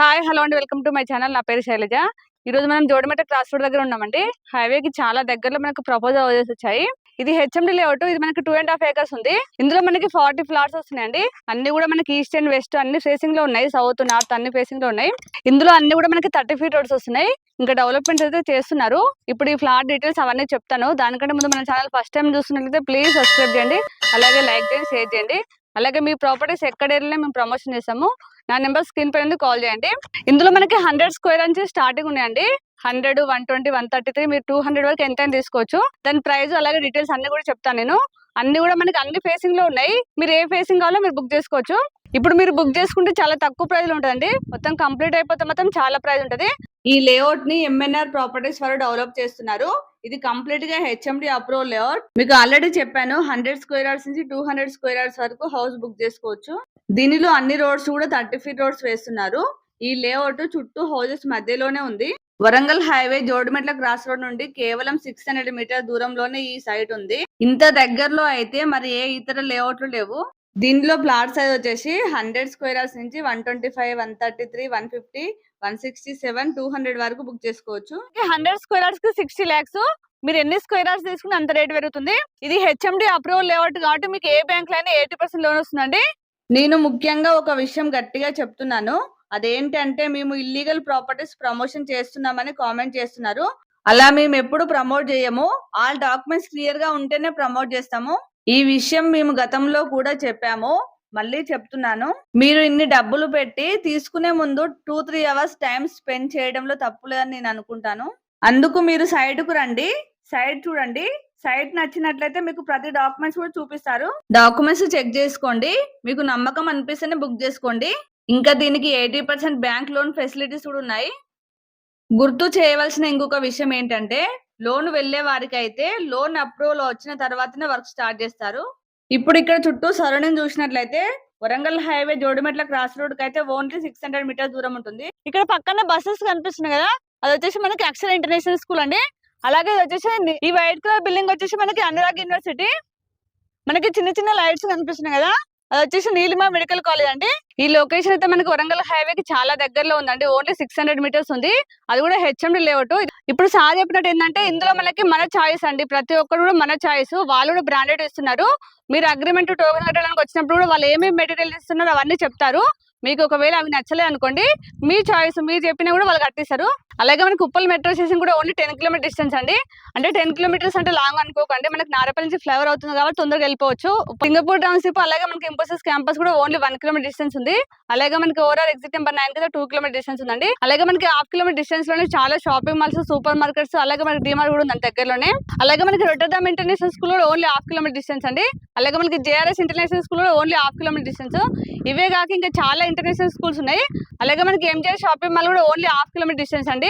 Hi hello అండి. Welcome to my channel నా పేరు శైలజ. ఈ రోజు మనం జోడిమెట క్రాస్ రోడ్ దగ్గర ఉన్నామండి. హైవే కి చాలా దగ్గరలో మనకు ప్రపోజల్ హౌసెస్ వచ్చాయి. ఇది హెచ్ఎండి లేఅవుట్ ఇది మనకి టూ అండ్ హాఫ్ ఏకర్స్ ఉంది. ఇందులో మనకి ఫార్టీ ఫ్లాట్స్ వస్తున్నాయండి. అన్ని కూడా మనకి ఈస్ట్ అండ్ వెస్ట్ అన్ని ఫేసింగ్లో ఉన్నాయి. సౌత్ నార్త్ అన్ని ఫేసింగ్లో ఉన్నాయి. ఇందులో అన్ని కూడా మనకి థర్టీ ఫీట్ రోడ్స్ వస్తున్నాయి. ఇంకా డెవలప్మెంట్ అయితే చేస్తున్నారు. ఇప్పుడు ఈ ఫ్లాట్ డీటెయిల్స్ అవన్నీ చెప్తాను. దానికంటే ముందు మన ఛానల్ ఫస్ట్ టైం చూస్తున్నట్లయితే ప్లీజ్ సబ్స్క్రైబ్ చేయండి. అలాగే లైక్ చేయండి షేర్ చేయండి. అలాగే మీ ప్రాపర్టీస్ ఎక్కడ వెళ్ళినా మేము ప్రమోషన్ చేస్తాము. నా నెంబర్ స్క్రీన్ పైన కాల్ చేయండి. ఇందులో మనకి హండ్రెడ్ స్క్వేర్ నుంచి స్టార్టింగ్ ఉన్నాయండి. Hundred one twenty one thirty three మీరు టూ హండ్రెడ్ వరకు ఎంతైనా తీసుకోవచ్చు. దాని ప్రైస్ అలాగే డీటెయిల్స్ అన్ని కూడా చెప్తాను నేను. అన్ని కూడా మనకి అన్ని ఫేసింగ్లో ఉన్నాయి. మీరు ఏ ఫేసింగ్ కావాలో మీరు బుక్ చేసుకోవచ్చు. ఇప్పుడు మీరు బుక్ చేసుకుంటే చాలా తక్కువ ప్రైస్లో ఉంటుందండి. మొత్తం కంప్లీట్ అయిపోతే మొత్తం చాలా ప్రైస్ ఉంటది. ఈ లేఅవుట్ని ఎంఎన్ఆర్ ప్రాపర్టీస్ వారు డెవలప్ చేస్తున్నారు. ఇది కంప్లీట్గా హెచ్ఎండి అప్రూవల్ లేఅవుట్ మీకు ఆల్రెడీ చెప్పాను హండ్రెడ్ స్క్వేర్ యార్డ్స్ నుంచి టూ హండ్రెడ్ స్క్వేర్ యార్డ్స్ వరకు హౌస్ బుక్ చేసుకోవచ్చు. దీనిలో అన్ని రోడ్స్ కూడా థర్టీ ఫీట్ రోడ్స్ వేస్తున్నారు. ఈ లేఅవుట్ చుట్టూ హౌజెస్ మధ్యలోనే ఉంది. Warangal highway Jodimetla cross road నుండి కేవలం సిక్స్ హండ్రెడ్ మీటర్ దూరంలోనే ఈ సైట్ ఉంది. ఇంత దగ్గరలో అయితే మరి ఏ ఇతర లేఅవుట్లు లేవు. దీనిలో ప్లాట్ సైజ్ వచ్చేసి హండ్రెడ్ స్క్వేర్ యార్డ్స్ నుంచి one twenty five one thirty three one fifty one sixty seven two hundred వరకు బుక్ చేసుకోవచ్చు. హండ్రెడ్ స్క్వేర్ యార్డ్స్కి సిక్స్టీ ల్యాక్స్ మీరు ఎన్ని స్క్వేర్ యార్డ్స్ తీసుకుని అంత రేట్ పెరుగుతుంది. ఇది హెచ్ఎండి అప్రూవల్ లేఅవుట్ కాబట్టి మీకు ఏ బ్యాంక్లో అయినా ఎయిటీ పర్సెంట్ లోన్ వస్తుందండి. నేను ముఖ్యంగా ఒక విషయం గట్టిగా చెప్తున్నాను. అదేంటంటే మేము ఇల్లీగల్ ప్రాపర్టీస్ ప్రమోషన్ చేస్తున్నామని కామెంట్ చేస్తున్నారు. అలా మేము ఎప్పుడు ప్రమోట్ చేయము. ఆల్ డాక్యుమెంట్స్ క్లియర్గా ఉంటేనే ప్రమోట్ చేస్తాము. ఈ విషయం మేము గతంలో కూడా చెప్పాము. మళ్ళీ చెప్తున్నాను. మీరు ఇన్ని డబ్బులు పెట్టి తీసుకునే ముందు two three hours time spend చేయడంలో తప్పులేదని నేను అనుకుంటాను. అందుకు మీరు సైట్కు రండి. సైట్ చూడండి. సైట్ నచ్చినట్లయితే మీకు ప్రతి డాక్యుమెంట్స్ కూడా చూపిస్తారు. డాక్యుమెంట్స్ చెక్ చేసుకోండి. మీకు నమ్మకం అనిపిస్తేనే బుక్ చేసుకోండి. ఇంకా దీనికి eighty percent bank loan facilities కూడా ఉన్నాయి. గుర్తు చేయవలసిన ఇంకొక విషయం ఏంటంటే లోన్ వెళ్ళే వారికి అయితే లోన్ అప్రూవల్ వచ్చిన తర్వాతనే వర్క్ స్టార్ట్ చేస్తారు. ఇప్పుడు ఇక్కడ చుట్టూ సరౌండింగ్ చూసినట్లయితే వరంగల్ హైవే జోడిమెట్ల క్రాస్ రోడ్కి అయితే ఓన్లీ సిక్స్ హండ్రెడ్ మీటర్ దూరం ఉంటుంది. ఇక్కడ పక్కన బస్సెస్ కనిపిస్తున్నాయి కదా అది వచ్చేసి మనకి అక్షర ఇంటర్నేషనల్ స్కూల్ అండి. అలాగే ఇది వచ్చేసి ఈ వైట్ కలర్ బిల్డింగ్ వచ్చేసి మనకి అనురాగ్ యూనివర్సిటీ. మనకి చిన్న చిన్న లైట్స్ కనిపిస్తున్నాయి కదా అది వచ్చేసి నీలిమ మెడికల్ కాలేజ్ అండి. ఈ లొకేషన్ అయితే మనకి వరంగల్ హైవే కి చాలా దగ్గరలో ఉందండి. ఓన్లీ సిక్స్ హండ్రెడ్ మీటర్స్ ఉంది. అది కూడా హెచ్ఎండి లేఅవుట్. ఇప్పుడు సార్ చెప్పినట్టు ఏంటంటే ఇందులో మనకి మన చాయిస్ అండి. ప్రతి ఒక్కరు కూడా మన చాయిస్ వాళ్ళు కూడా బ్రాండెడ్ ఇస్తున్నారు. మీరు అగ్రిమెంట్ టోకెన్ కట్టడానికి వచ్చినప్పుడు కూడా వాళ్ళు ఏమేమి మెటీరియల్ ఇస్తున్నారు అవన్నీ చెప్తారు. మీకు ఒకవేళ అవి నచ్చలేదు అనుకోండి మీ చాయిస్ మీరు చెప్పినా కూడా వాళ్ళు కట్టిస్తారు. అలాగే మనకి ఉప్పల్ మెట్రో స్టేషన్ కూడా ఓన్లీ టెన్ కిలోమీటర్ డిస్టెన్స్ అండి. అంటే టెన్ కిలోమీటర్స్ అంటే లాంగ్ అనుకోకండి. మనకి నారపల్లి నుంచి ఫ్లైవర్ అవుతుంది కాబట్టి తొందరగా వెళ్ళిపోవచ్చు. సింగపూర్ టౌన్షిప్ అలాగే మనకి ఇంపోసిస్ క్యాంపస్ కూడా ఓన్లీ వన్ కిలోమీటర్ డిస్టెన్స్ ఉంది. అలాగే మనకి ఓవరాల్ ఎగ్జిట్ నెంబర్ నైన్ కదా టూ కిలోమీటర్ డిస్టెన్స్ ఉందండి. అలాగే మనకి హాఫ్ కిలోమీటర్ డిస్టెన్స్లోనే చాలా షాపింగ్ మాల్స్ సూపర్ మార్కెట్స్ అలాగే మనకి డిమార్ట్ కూడా ఉంది దగ్గరలోనే. అలాగే మనకి రొట్టర్దామ్ ఇంటర్నేషనల్ స్కూల్ కూడా ఓన్లీ హాఫ్ కిలోమీటర్ డిస్టెన్స్ అండి. అలాగే మనకి జేఆర్ఎస్ ఇంటర్నేషనల్ స్కూల్ కూడా ఓన్లీ హాఫ్ కిలోమీటర్ డిస్టెన్స్ ఇవే కాక ఇంకా చాలా ఇంటర్నేషనల్ స్కూల్స్ ఉన్నాయి. అలాగే మనకి ఎంజిఆర్ షాపింగ్ మాల్ కూడా ఓన్లీ హాఫ్ కిలోమీటర్ డిస్టెన్స్ అండి.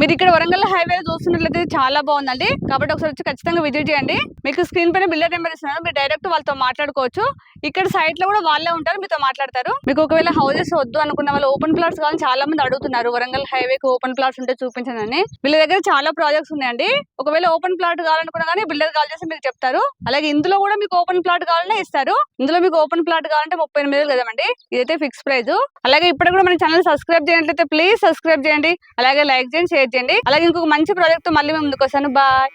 మీరు ఇక్కడ వరంగల్ హైవే చూస్తున్నట్లయితే చాలా బాగుందండి. కాబట్టి ఒకసారి వచ్చి ఖచ్చితంగా విజిట్ చేయండి. మీకు స్క్రీన్ పైన బిల్లర్ నెంబర్ ఇస్తున్నాను. మీరు డైరెక్ట్ వాళ్ళతో మాట్లాడుకోవచ్చు. ఇక్కడ సైట్లో కూడా వాళ్ళే ఉంటారు మీతో మాట్లాడతారు. మీకు ఒకవేళ హౌసెస్ వద్దు అనుకున్న వాళ్ళు ఓపెన్ ప్లాట్స్ కావాలని చాలా మంది అడుగుతున్నారు. వరంగల్ హైవే కి ఓపెన్ ప్లాట్స్ ఉంటే చూపించండి వీళ్ళ దగ్గర చాలా ప్రాజెక్ట్స్ ఉన్నాయండి. ఒకవేళ ఓపెన్ ప్లాట్ కావాలనుకున్నా కానీ బిల్డర్ కాల్ చేసి మీకు చెప్తారు. అలాగే ఇందులో కూడా మీకు ఓపెన్ ప్లాట్ కావాలనే ఇస్తారు. ఇందులో మీకు ఓపెన్ ప్లాట్ కావాలంటే ముప్పై ఎనిమిది వేలు కదండి. ఇదైతే ఫిక్స్ ప్రైస్ అలాగే ఇప్పుడు కూడా మన ఛానల్ సబ్స్క్రైబ్ చేయనట్లయితే ప్లీజ్ సబ్స్క్రైబ్ చేయండి. అలాగే లైక్ చేయండి షేర్ చేయండి. అలాగే ఇంకొక మంచి ప్రాజెక్ట్తో మళ్ళీ మేము ముందుకు వస్తాను. బాయ్